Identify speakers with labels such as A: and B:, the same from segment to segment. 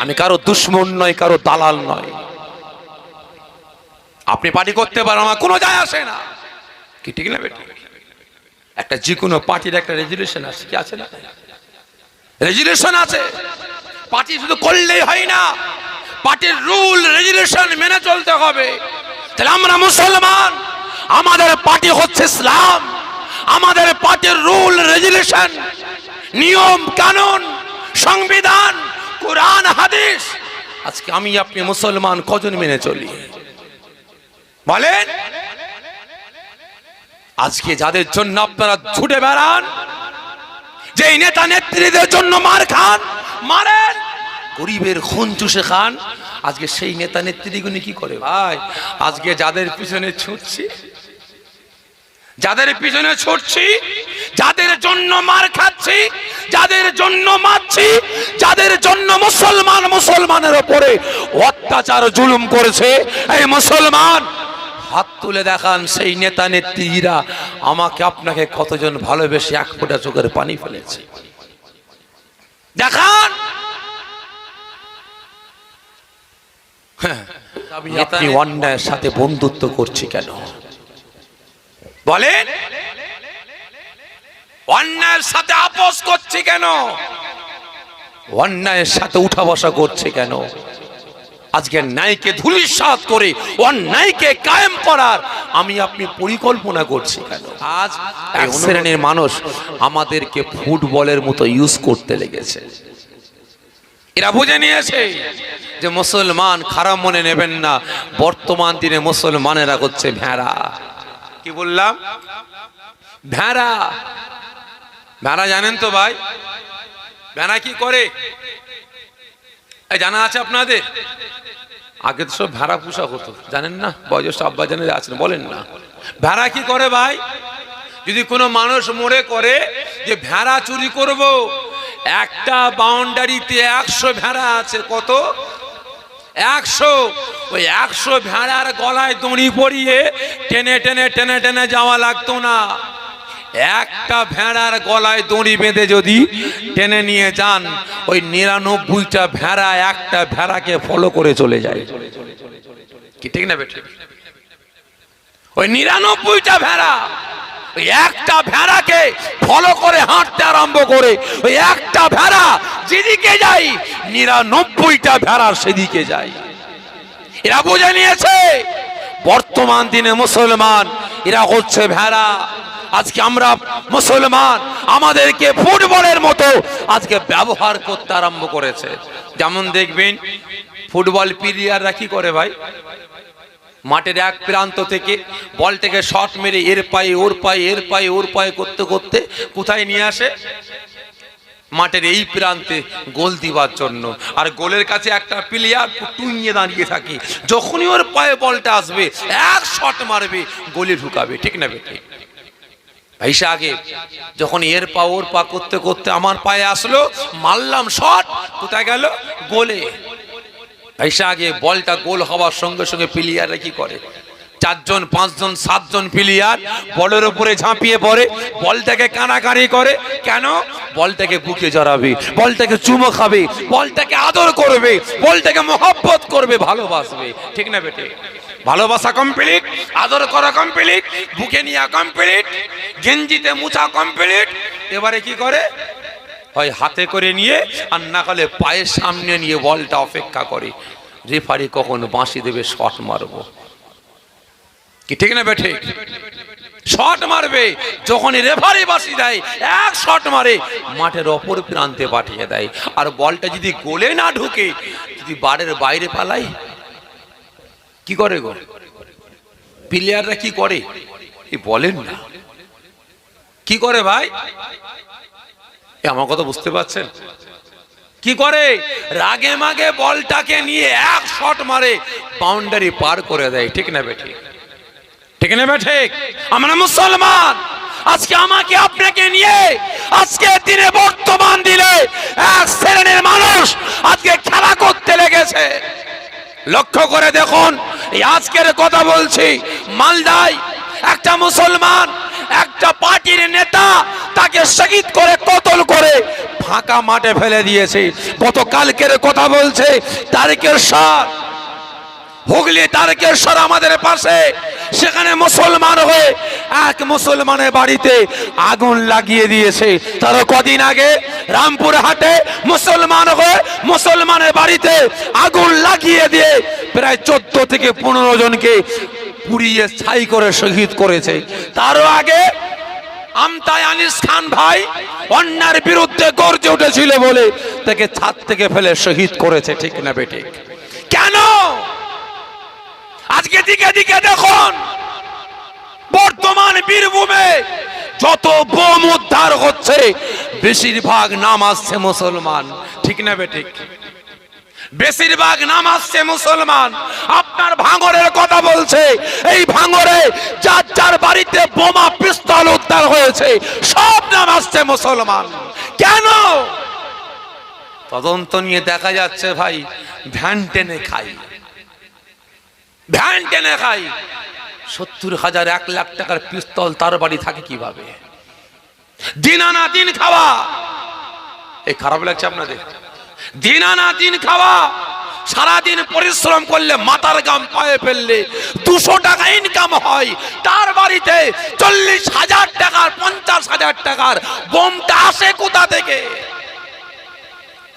A: আমি কারও দুশ্মন নয়, কারও দালাল নয়। আপনি পার্টি করতে পারেন, আমার কোনো যায় আসে না। কি ঠিক না বেটি? একটা যে কোনো পার্টির একটা রেজুলেশন আছে, কি আছে না? রেজুলেশন আছে। পার্টি শুধু করলেই হয় না। পার্টির রুল, রেজুলেশন মেনে চলতে হবে। তাহলে আমরা মুসলমান। আমাদের পার্টি হচ্ছে ইসলাম। আমাদের পার্টির রুল, রেজুলেশন, নিয়ম, কানুন, সংবিধান কোরআন, হাদিস। আজকে আমি আপনি মুসলমান কজন মেনে চলি? বলেন। আজকে যাদের জন্য আপনারা ছুটে বেড়ান যে নেতা নেত্রীদের জন্য মার খান, মারেন, গরিবের খুন চুষে খান, আজকে সেই নেতা নেত্রীগুলি কি করে ভাই? আজকে যাদের পিছনে ছুটছি, যাদের পিছনে ছুটছি, যাদের জন্য মার খাচ্ছি যাদের জন্য মারছি যাদের জন্য মুসলমান মুসলমানের ওপরে অত্যাচার জুলুম করেছে এই মুসলমান হাত তুলে দেখান সেই নেতা নেত্রীরা আমাকে আপনাকে কতজন ভালোবেসে এক ফোঁটা চোখের পানি ফেলেছে। দেখান! হ্যাঁ, আপনি অন্যায়ের সাথে বন্ধুত্ব করছি কেন? বলেন! অন্যায়ের সাথে আপোষ করছি কেন? অন্যায়ের সাথে উঠা বসা করছে কেন? আজকে ন্যায়কে ধুলিসাৎ করে অন্যায়কে কায়েম করার আমি আপনি পরিকল্পনা করছি কেন? আজ এক শ্রেণির মানুষ আমাদেরকে ফুটবলের মতো ইউজ করতে লেগেছে। এরা বুঝে নিয়েছে যে মুসলমান খারাপ মনে নেবেন না বর্তমান দিনে মুসলমানেরা হচ্ছে ভেড়া। কি বললাম? ভেড়া। ভেড়া জানেন তো ভাই? ভেড়া কি করে? জানা আছে আপনাদের? আগে তো সব ভেড়া পোষা হতো, জানেন না? বয়োজ্যেষ্ঠ আব্বা জানে আছেন, বলেন না। ভেড়া কি করে ভাই? যদি কোনো মানুষ মরে করে যে ভেড়া চুরি করব, একটা বাউন্ডারিতে একশো ভেড়া আছে, কত? একশো। ওই একশো ভেড়ার গলায় দড়ি পরিয়ে টেনে টেনে টেনে টেনে যাওয়া লাগতো না। একটা ভেড়ার গলায় দড়ি বেঁধে যদি টেনে নিয়ে যান, ওই নিরানব্বইটা ভেড়া একটা ভেড়াকে ফলো করে চলে যায়। কি ঠিক না বেঠিক ওই নিরানব্বইটা ভেড়া, ওই একটা ভেড়াকে ফলো করে হাঁটতে আরম্ভ করে, ওই একটা ভেড়া যেদিকে যাই নিরানব্বইটা ভেড়া সেদিকে যাই এরা বুঝে নিয়েছে, বর্তমান দিনে মুসলমান, এরা হচ্ছে ভেড়া। আজকে আমরা মুসলমান, আমাদেরকে ফুটবলের মতো আজকে ব্যবহার করতে আরম্ভ করেছে। যেমন দেখবেন, ফুটবল প্লেয়াররা কি করে ভাই? মাঠের এক প্রান্ত থেকে বলটাকে শট মেরে এর পায়ে, ওর পায়ে, এর পায়ে, ওর পায়ে করতে করতে কোথায় নিয়ে আসে? মাঠের এই প্রান্তে গোল দিবার জন্য। আর গোলের কাছে একটা প্লেয়ার টুইয়ে দাঁড়িয়ে থাকে। যখনই ওর পায়ে বলটা আসবে, এক শট মারবে, গোলে ঢুকাবে। ঠিক না বেটে ভাইসা আগে যখন এর পা ওর পা করতে করতে আমার পায়ে আসলো, মারলাম, শট, কোথায় গেল? গোলে। ভাইসা আগে বলটা গোল হওয়ার সঙ্গে সঙ্গে প্লেয়াররা কি করে? চারজন, পাঁচজন, সাতজন প্লেয়ার বলের উপরে ঝাঁপিয়ে পড়ে, বলটাকে কানাকানি করে। কেন? বলটাকে বুকে জড়াবে, বলটাকে চুমো খাবে, বলটাকে আদর করবে, বলটাকে মহব্বত করবে, ভালোবাসবে। ঠিক না বেটে? ভালোবাসা কমপ্লিট আদর করা কমপ্লিট বুকে নিয়ে কমপ্লিট গেঞ্জিতে মুছা কমপ্লিট এবারে কি করে? হয় হাতে করে নিয়ে আর না পায়ের সামনে নিয়ে বলটা অপেক্ষা করে। রেফারি কখন বাঁশি দেবে শট মারবো। কি ঠিক না বেঠে শট মারবে। যখনই রেফারি বাঁশি দেয়, এক শট মারে, মাঠের অপর প্রান্তে পাঠিয়ে দেয়। আর বলটা যদি গোলে না ঢুকে, যদি বাড়ির বাইরে পালাই কি করে গো? প্লেয়াররা কি করে? এ বলেন না। কি করে ভাই? আমার কথা বুঝতে পারছেন? কি করে? রাগে মাগে বলটাকে নিয়ে এক শট মারে বাউন্ডারি পার করে দেয়, ঠিক না বেঠে ঠিক না বেঠে আমরা মুসলমান। আজকে আমাকে আপনাকে নিয়ে আজকে দিনে বর্তমান দিলে এক শ্রেণির মানুষ আজকে খেলা করতে লেগেছে। লক্ষ্য করে দেখুন আজকের কথা বলছি, মালদায় একটা মুসলমান, একটা পার্টির নেতা তাকে শহীদ করে, কতল করে ফাঁকা মাঠে ফেলে দিয়েছে। গতকালকের কথা বলছে, তারিখের সাত। হুগলি তারকেশ্বর আমাদের পাশে। সেখানে মুসলমান হয়ে এক মুসলমানের বাড়িতে আগুন লাগিয়ে দিয়েছে। তার কদিন আগে রামপুর হাটে মুসলমান হয়ে মুসলমানের বাড়িতে আগুন লাগিয়ে দিয়ে প্রায় চোদ্দ থেকে পনেরো জনকে পুড়িয়ে ছাই করে শহীদ করেছে। তারও আগে আমতায় আনিস খান ভাই অন্যার বিরুদ্ধে গর্জে উঠেছিল বলে তাকে ছাদ থেকে ফেলে শহীদ করেছে, ঠিক না বেঠিক কেন দিকে দিকে দেখুন। বর্তমান বীরভূমে যত বোম উদ্ধার হচ্ছে, বেশিরভাগ নাম আসছে মুসলমান। ঠিক না বেঠিক বেশিরভাগ নাম আসছে মুসলমান। আপনার ভাঙরের কথা বলছে, এই ভাঙরে যার যার বাড়িতে বোমা, পিস্তল উদ্ধার হয়েছে, সব নাম আসছে মুসলমান। কেন? তদন্ত নিয়ে দেখা যাচ্ছে ভাই, ভ্যান টেনে খাই। ভ্যান টেনে খাই। সত্তর হাজার এক লাখ টাকার পিস্তল তার বাড়ি থাকে কীভাবে? দিন আনা দিন খাওয়া। এই খারাপ লাগছে আপনাদের। দিন আনা দিন খাওয়া। সারাদিন পরিশ্রম করলে মাথার গাম পায়ে ফেললে দুশো টাকা ইনকাম হয়। তার বাড়িতে চল্লিশ হাজার টাকার, পঞ্চাশ হাজার টাকার বোমটা আসে কোথা থেকে?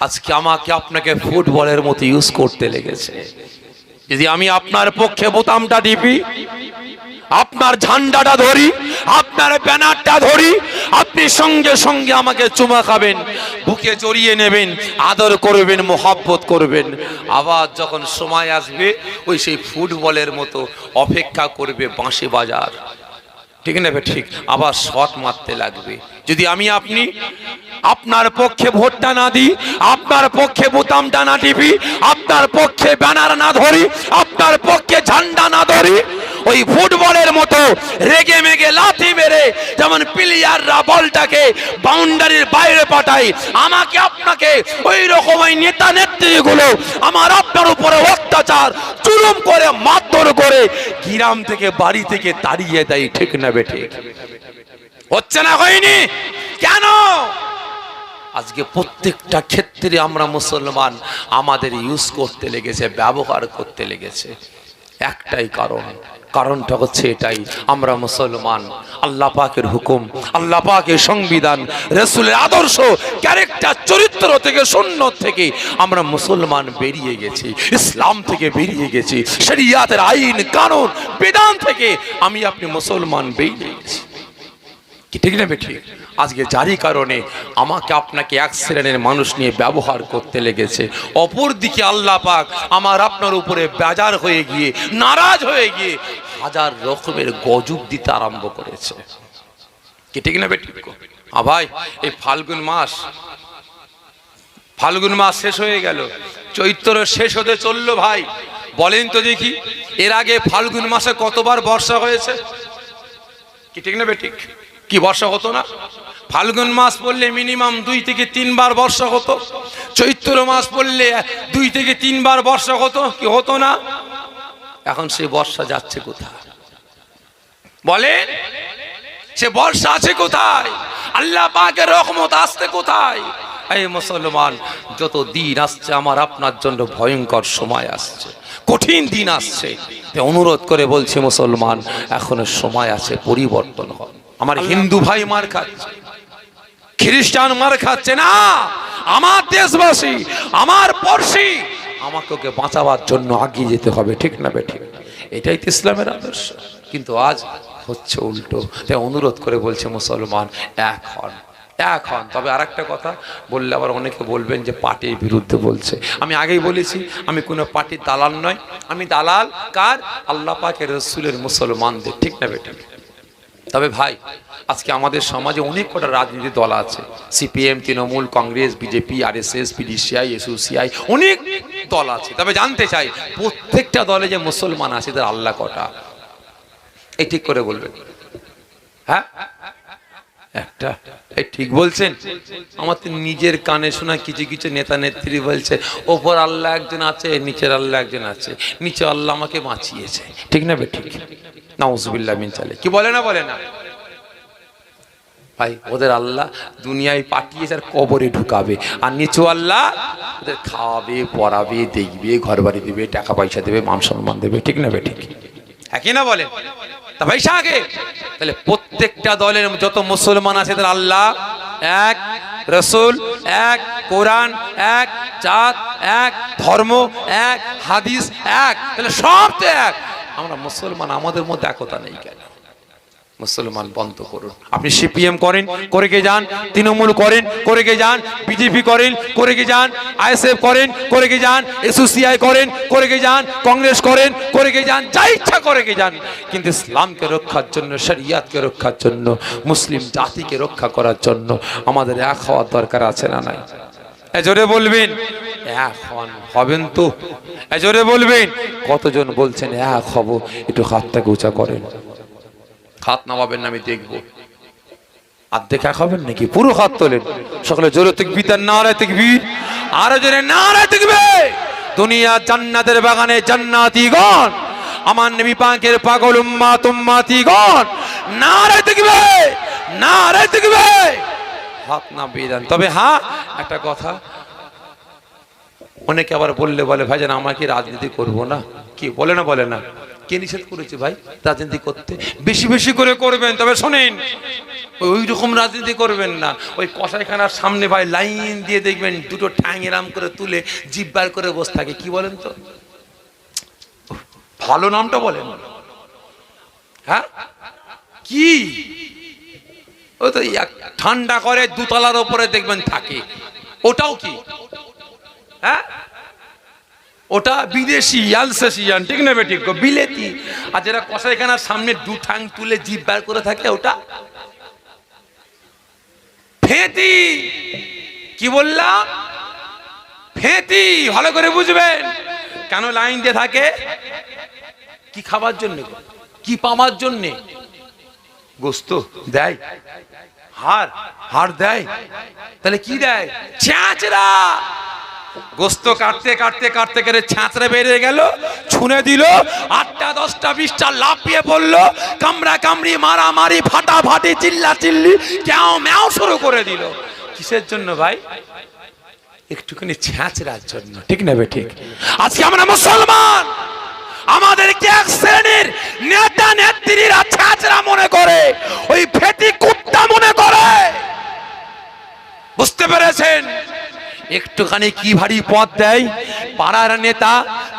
A: আজকে আমাকে আপনাকে ফুটবলের মতো ইউজ করতে লেগেছে। যদি আমি আপনার পক্ষে বোতামটা দিবি আপনার ঝান্ডাটা ধরি, আপনার ব্যানারটা ধরি, আপনি সঙ্গে সঙ্গে আমাকে চুমা খাবেন, বুকে জড়িয়ে নেবেন, আদর করবেন, মোহাব্বত করবেন। আবার যখন সময় আসবে, ওই সেই ফুটবলের মতো অপেক্ষা করবে বাঁশি বাজার। ঠিক না ঠিক আবার শট মারতে লাগবে। যদি আমি আপনি আপনার পক্ষে ভোটটা না দিই, আপনার পক্ষে বোতামটা না টিপি, আপনার পক্ষে ব্যানার না ধরি, আপনার পক্ষে ঝান্ডা না ধরি ওই ফুটবলের মতো রেগে মেগে লাথি মেরে যেমন প্লেয়াররা বলটাকে বাউন্ডারির বাইরে পাঠায়, আমাকে আপনাকে ওই রকম ওই নেতা নেত্রীগুলো আমার আপনার উপরে অত্যাচার জুলুম করে, মারধর করে গ্রাম থেকে বাড়ি থেকে তাড়িয়ে দেয়, ঠিক না বেঠে। হচ্ছে না হয়নি? কেন? আজকে প্রত্যেকটা ক্ষেত্রে আমরা মুসলমান আমাদের ইউজ করতে লেগেছে, ব্যবহার করতে লেগেছে। একটাই কারণ কারণটা হচ্ছে এটাই, আমরা মুসলমান, আল্লাহ পাকের হুকুম, আল্লাহ পাকের সংবিধান, রসুলের আদর্শ ক্যারেক্টার চরিত্র থেকে শূন্য থেকে আমরা মুসলমান বেরিয়ে গেছি, ইসলাম থেকে বেরিয়ে গেছি, শরিয়াতের আইন, কানুন, বিধান থেকে আমি আপনি মুসলমান বেরিয়ে গেছি। ঠিক না ঠিক আজকে জারি কারণে আমাকে আপনাকে এক শ্রেণির মানুষ নিয়ে ব্যবহার করতে লেগেছে অপর দিকে আল্লাহ পাক আমার আপনার উপরে বেজার হয়ে গিয়ে, নারাজ হয়ে গিয়ে হাজার রকমের গজব দিতে আরম্ভ করেছে। কি ঠিক না বেটি ভাই, এই ফাল্গুন মাস ফাল্গুন মাস শেষ হয়ে গেল। চৈত্র শেষ হতে চলল ভাই। বলেন তো দেখি, এর আগে ফাল্গুন মাসে কতবার বর্ষা হয়েছে? কি ঠিক না বেঠিক? কি বর্ষা হতো না? ফাল্গুন মাস পড়লে মিনিমাম দুই থেকে তিনবার বর্ষা হতো। চৈত্র মাস পড়লে দুই থেকে তিনবার বর্ষা হতো, কি হতো না? এখন সে বর্ষা যাচ্ছে কোথায়? বলেন সে বর্ষা আছে কোথায়? আল্লাহ পাকের রহমত আসতে কোথায়? এই মুসলমান যত দিন আসছে আমার আপনার জন্য ভয়ঙ্কর সময় আসছে। কঠিন দিন আসছে। অনুরোধ করে বলছি মুসলমান এখনও সময় আছে পরিবর্তন হয় আমার হিন্দু ভাই মার খাচ্ছে খ্রিস্টান মার খাচ্ছে না। আমার দেশবাসী আমার পড়শি আমাকে ওকে বাঁচাবার জন্য আগিয়ে যেতে হবে, ঠিক না বেঠিক এটাই তো ইসলামের আদর্শ। কিন্তু আজ হচ্ছে উল্টো। তাই অনুরোধ করে বলছে মুসলমান, এক হন এক হন। তবে আর একটা কথা, বললে আবার অনেকে বলবেন যে পার্টির বিরুদ্ধে বলছে। আমি আগেই বলেছি, আমি কোনো পার্টির দালাল নয় আমি দালাল, কার? আল্লাহ পাকের রসুলের মুসলমানদের, ঠিক না বেটা তবে ভাই, আজকে আমাদের সমাজে অনেক কটা রাজনীতি দল আছে। CPM, Trinamool, Congress, BJP R S S PDCI, SOCI, অনেক দল আছে। তবে জানতে চাই, প্রত্যেকটা দলে যে মুসলমান আছে তার আল্লাহ কটা? এই ঠিক করে বলবেন। হ্যাঁ? একটা। এই ঠিক বলছেন? আমার তো নিজের কানে শোনা কিছু কিছু নেতা নেত্রী বলছে, ওপর আল্লাহ একজন আছে, নিচের আল্লাহ একজন আছে। নিচে আল্লাহ আমাকে বাঁচিয়েছে। ঠিক না বে, ঠিক? মিন চালে কি বলে না বলে না? ভাই, ওদের আল্লাহ দুনিয়ায় পাঠিয়েছে আর কবরে ঢুকাবে। আর নিচু আল্লাহ ওদের খাওয়াবে, পড়াবে, দেখবে ঘর বাড়ি দেবে, টাকা পয়সা দেবে, মান সম্মান দেবে, ঠিক না বে ঠিক হ্যাঁ না বলে? তা পয়সা আগে। তাহলে প্রত্যেকটা দলের যত মুসলমান আছে, তাদের আল্লাহ এক, রসুল এক, কোরআন এক চাঁদ এক, ধর্ম এক, হাদিস এক, তাহলে সব তো এক। আমরা মুসলমান, আমাদের মধ্যে একতা নেই কেন? মুসলমান বন্ধ করুন। আপনি সিপিএম করেন, করে গে যান, তৃণমূল করেন, করে গে যান, বিজেপি করেন, করে গে যান, আইএসএফ করেন, করে গে যান এসোসিআই করেন, করে গে যান, কংগ্রেস করেন, করে গে যান, যা ইচ্ছা করে গে যান। কিন্তু ইসলামকে রক্ষার জন্য, শরিয়াতকে রক্ষার জন্য, মুসলিম জাতিকে রক্ষা করার জন্য আমাদের এক হওয়ার দরকার আছে না নাই? এ জোরে বলবেন। এক হন, হবেন তো। জোরে বলবেন। কতজন বলছেন, এক হব, একটু হাতটাকে উঁচা করেন। হাত নামাবেন আমি দেখব। অর্ধেক এক হবেন নাকি? পুরো হাত তোলেন। সকলে জোরে তেকবি তার নারায় তেকবি আরও জোরে নারায় তেকবে দুনিয়া জান্নাতের বাগানে জান্নাতিগণ আমার নবী পাকের পাগল উম্মাত উম্মাতিগণ নারায় তেকবে নারায় তেকবে হাত না বেদান তবে হ্যাঁ একটা কথা অনেকে আবার বললে বলে, ভাই যেন আমাকে রাজনীতি করব না। কি, বলে না বলে না। কে নিষেধ করেছে ভাই রাজনীতি করতে? বেশি বেশি করে করবেন, তবে শোনেন, ওই রকম রাজনীতি করবেন না। ওই কষাইখানার সামনে ভাই লাইন দিয়ে দেখবেন, দুটো ঠ্যাং এরাম করে তুলে জিভ বার করে বসে থাকে। কি বলেন তো? ভালো নামটা বলেন। হ্যাঁ? কি? ও তো ঠান্ডা করে, দুতলার ওপরে দেখবেন থাকে। ওটাও কি? হ্যাঁ? ওটা বিদেশি আলসেসিয়ান ঠিক না গো, বিলেতি। আর যেটা কষাইখানার সামনে দু ঠাং তুলে জিভ বার করে থাকে ওটা? ফেতি! কি বললাম? ফেতি! ভালো করে বুঝবেন। কেন লাইন দিয়ে থাকে? কি খাবার জন্য কি পাওয়ার জন্যে? গোস্ত দেয়। হার হার দেয়। তাহলে কি দেয়? ছ্যাঁচড়া গোস্ত কাটতে কাটতে কাটতে কেটে ছ্যাঁচড়া বেরিয়ে গেল ছুনে দিল, আটটা, দশটা, বিশটা লাফিয়ে পড়ল, কামড়া কামড়ি, মারামারি, ফাটাফাটি চিল্লা চিল্লি ক্যাও ম্যাও শুরু করে দিল। কিসের জন্য ভাই? একটুখানি ছ্যাঁচড়ার জন্য, ঠিক না বে ঠিক? আজকে আমরা মুসলমান আমাদেরকে এক শ্রেণির নেতা নেত্রীরা ছ্যাঁচড়া মনে করে, ওই ফেটি কুত্তা মনে করে। বুঝতে পেরেছেন? একটুখানি কি ভারী পথ দেয়? পাড়ার নেতা,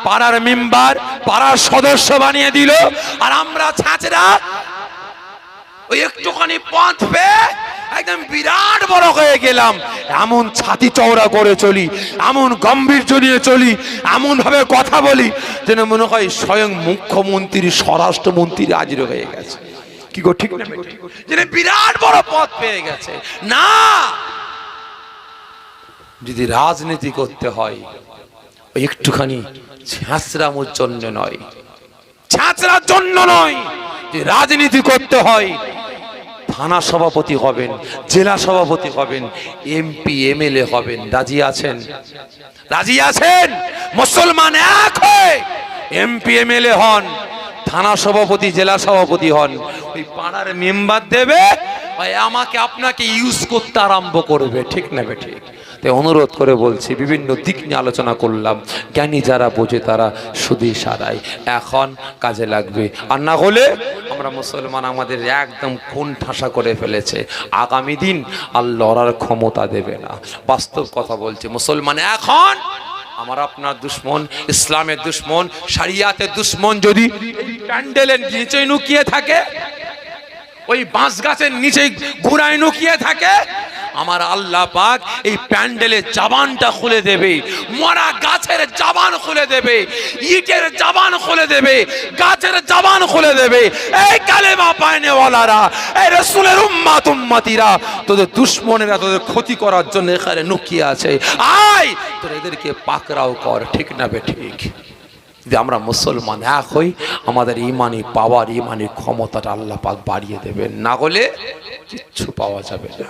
A: পাড়ার মেম্বার, পাড়ার সদস্য বানিয়ে দিল। আর আমরা ছাঁচরা ওই একটুখানি পথ পেয়ে একদম বিরাট বড় হয়ে গেলাম। এমন ছাতি চওড়া করে চলি, এমন গম্ভীর্য নিয়ে চলি এমন ভাবে কথা বলি যেন মনে হয় স্বয়ং মুখ্যমন্ত্রী, স্বরাষ্ট্রমন্ত্রী হাজির হয়ে গেছে। কি গো, ঠিক না যেন বিরাট বড় পথ পেয়ে গেছে। না! যদি রাজনীতি করতে হয় একটুখানি ছ্যাঁচড়ামোর জন্য নয়। ছ্যাঁচড়ার জন্য নয় যে রাজনীতি করতে হয়। থানা সভাপতি হবেন, জেলা সভাপতি হবেন, এমপি, এমএলএ হবেন। রাজি আছেন? রাজি আছেন? মুসলমান এক হয়ে এমপি, এমএলএ হন, থানা সভাপতি, জেলা সভাপতি হন। ওই পাড়ার মেম্বার দেবে আমাকে আপনাকে ইউজ করতে আরম্ভ করবে। ঠিক না ঠিক? তাই অনুরোধ করে বলছি, বিভিন্ন দিক নিয়ে আলোচনা করলাম। জ্ঞানী যারা বোঝে তারা শুধুই সারাই। এখন কাজে লাগবে। আর না হলে আমরা মুসলমান আমাদের একদম কোন ঠাসা করে ফেলেছে। আগামী দিন আর লড়ার ক্ষমতা দেবে না। বাস্তব কথা বলছে, মুসলমান এখন আমার আপনার দুশ্মন, ইসলামের দুশ্মন সারিয়াতের দুশ্মন যদি প্যান্ডেলের নিচে নুকিয়ে থাকে, ওই বাঁশ গাছের নিচে ঘুরায় নুকিয়ে থাকে আমার আল্লাহ পাক এই প্যান্ডেলের জাবানটা খুলে দেবে, মরা গাছের জাবান খুলে দেবে, ইটের জাবান খুলে দেবে, গাছের জাবান খুলে দেবে। এই কালেমা পায়নেওয়ালারা এই রসুলের উম্মাত উম্মাতিরা, তোদের দুশ্মনেরা তোদের ক্ষতি করার জন্য এখানে লুকিয়ে আছে। আয়, তোর এদেরকে পাকরাও কর, ঠিক না বে ঠিক? যদি আমরা মুসলমান এক হই, আমাদের ইমানি পাওয়ার, ইমানি ক্ষমতাটা আল্লাহ পাক বাড়িয়ে দেবেন, না হলে কিচ্ছু পাওয়া যাবে না।